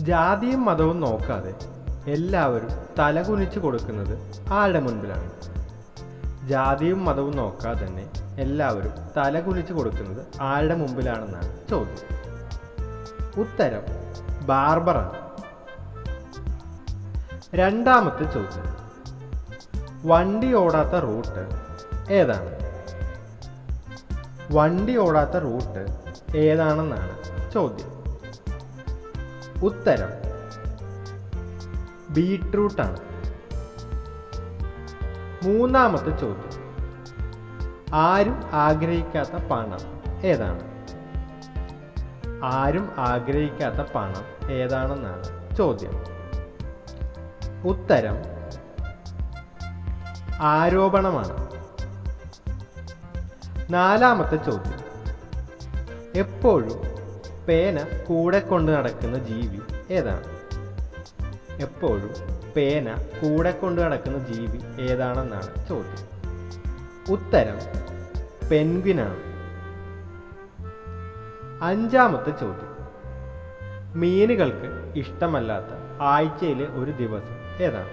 ജാതിയും മതവും നോക്കാതെ എല്ലാവരും തലകുനിച്ച് കൊടുക്കുന്നത് ആരുടെ മുൻപിലാണ്? ജാതിയും മതവും നോക്കാതെ തന്നെ എല്ലാവരും തലകുനിച്ച് കൊടുക്കുന്നത് ആരുടെ മുമ്പിലാണെന്നാണ് ചോദ്യം. ഉത്തരം ബാർബറാണ്. രണ്ടാമത്തെ ചോദ്യം. വണ്ടി ഓടാത്ത റൂട്ട് ഏതാണ്? വണ്ടി ഓടാത്ത റൂട്ട് ഏതാണെന്നാണ് ചോദ്യം. ഉത്തരം. ബീട്രൂട്ടാണ്. മൂന്നാമത്തെ ചോദ്യം. ആരും ആഗ്രഹിക്കാത്ത പണം ഏതാണ്? ആരും ആഗ്രഹിക്കാത്ത പണം ഏതാണെന്നാണ് ചോദ്യം. ഉത്തരം ആരോപണമാണ്. നാലാമത്തെ ചോദ്യം. എപ്പോഴും പേന കൂടെ കൊണ്ട് നടക്കുന്ന ജീവി ഏതാണ്? എപ്പോഴും പേന കൂടെ കൊണ്ട് നടക്കുന്ന ജീവി ഏതാണെന്നാണ് ചോദ്യം. ഉത്തരം പെൻഗ്വിനാണ്. അഞ്ചാമത്തെ ചോദ്യം. മീനുകൾക്ക് ഇഷ്ടമല്ലാത്ത ആഴ്ചയിലെ ഒരു ദിവസം ഏതാണ്?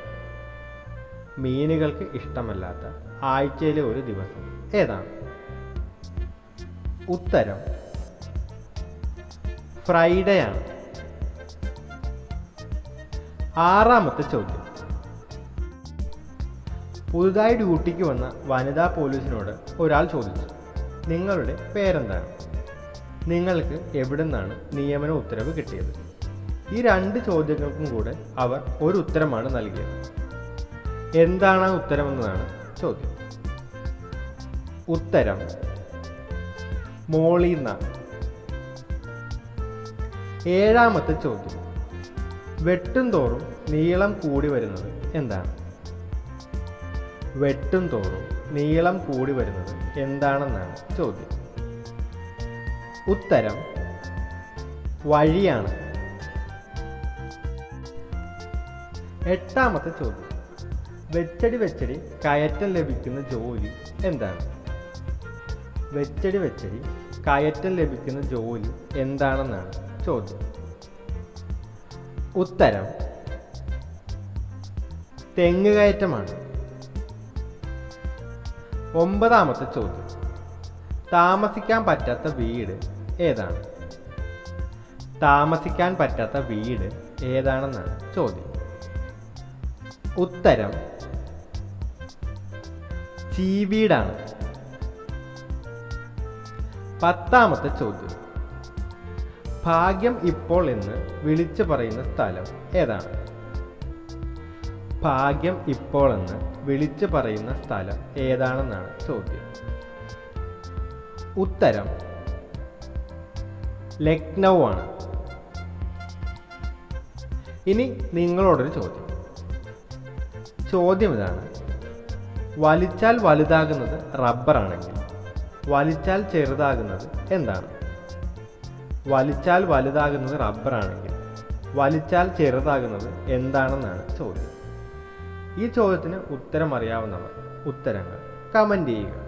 മീനുകൾക്ക് ഇഷ്ടമല്ലാത്ത ആഴ്ചയിലെ ഒരു ദിവസം ഏതാണ്? ഉത്തരം ഫ്രൈഡേ ആണ്. ആറാമത്തെ ചോദ്യം. പുതുതായി ഡ്യൂട്ടിക്ക് വന്ന വനിതാ പോലീസിനോട് ഒരാൾ ചോദിച്ചു. നിങ്ങളുടെ പേരെന്താണ്? നിങ്ങൾക്ക് എവിടെ നിന്നാണ് നിയമന ഉത്തരവ് കിട്ടിയത്? ഈ രണ്ട് ചോദ്യങ്ങൾക്കും കൂടെ അവർ ഒരു ഉത്തരമാണ് നൽകിയത്. എന്താണ് ആ ഉത്തരമെന്നതാണ് ചോദ്യം. ഉത്തരം മോളിന്ന ഏഴാമത്തെ ചോദ്യം. വെട്ടും തോറും നീളം കൂടി വരുന്നത് എന്താണ്? വെട്ടും തോറും നീളം കൂടി വരുന്നത് എന്താണെന്നാണ് ചോദ്യം. ഉത്തരം വഴിയാണ്. എട്ടാമത്തെ ചോദ്യം. വെച്ചടി വെച്ചടി കയറ്റം ലഭിക്കുന്ന ജോലി എന്താണ്? വെച്ചടി വെച്ചടി കയറ്റം ലഭിക്കുന്ന ജോലി എന്താണെന്നാണ് ചോദ്യം ഉത്തരം തെങ്ങ് കയറ്റമാണ്. ഒമ്പതാമത്തെ ചോദ്യം താമസിക്കാൻ പറ്റാത്ത വീട് ഏതാണ്? താമസിക്കാൻ പറ്റാത്ത വീട് ഏതാണെന്നാണ് ചോദ്യം. ഉത്തരം ചീവീടാണ്. പത്താമത്തെ ചോദ്യം ഭാഗ്യം ഇപ്പോൾ എന്ന് വിളിച്ചു പറയുന്ന സ്ഥലം ഏതാണ്? ഭാഗ്യം ഇപ്പോൾ എന്ന് വിളിച്ചു പറയുന്ന സ്ഥലം ഏതാണെന്നാണ് ചോദ്യം. ഉത്തരം ലക്നൗ ആണ്. ഇനി നിങ്ങളോടൊരു ചോദ്യം. ചോദ്യം ഇതാണ്. വലിച്ചാൽ വലുതാകുന്നത് റബ്ബറാണെങ്കിൽ വലിച്ചാൽ ചെറുതാകുന്നത് എന്താണ്? വലിച്ചാൽ വലുതാകുന്നത് റബ്ബറാണെങ്കിൽ വലിച്ചാൽ ചെറുതാകുന്നത് എന്താണെന്നാണ് ചോദ്യം. ഈ ചോദ്യത്തിന് ഉത്തരം അറിയാവുന്നവർ ഉത്തരങ്ങൾ കമന്റ് ചെയ്യുക.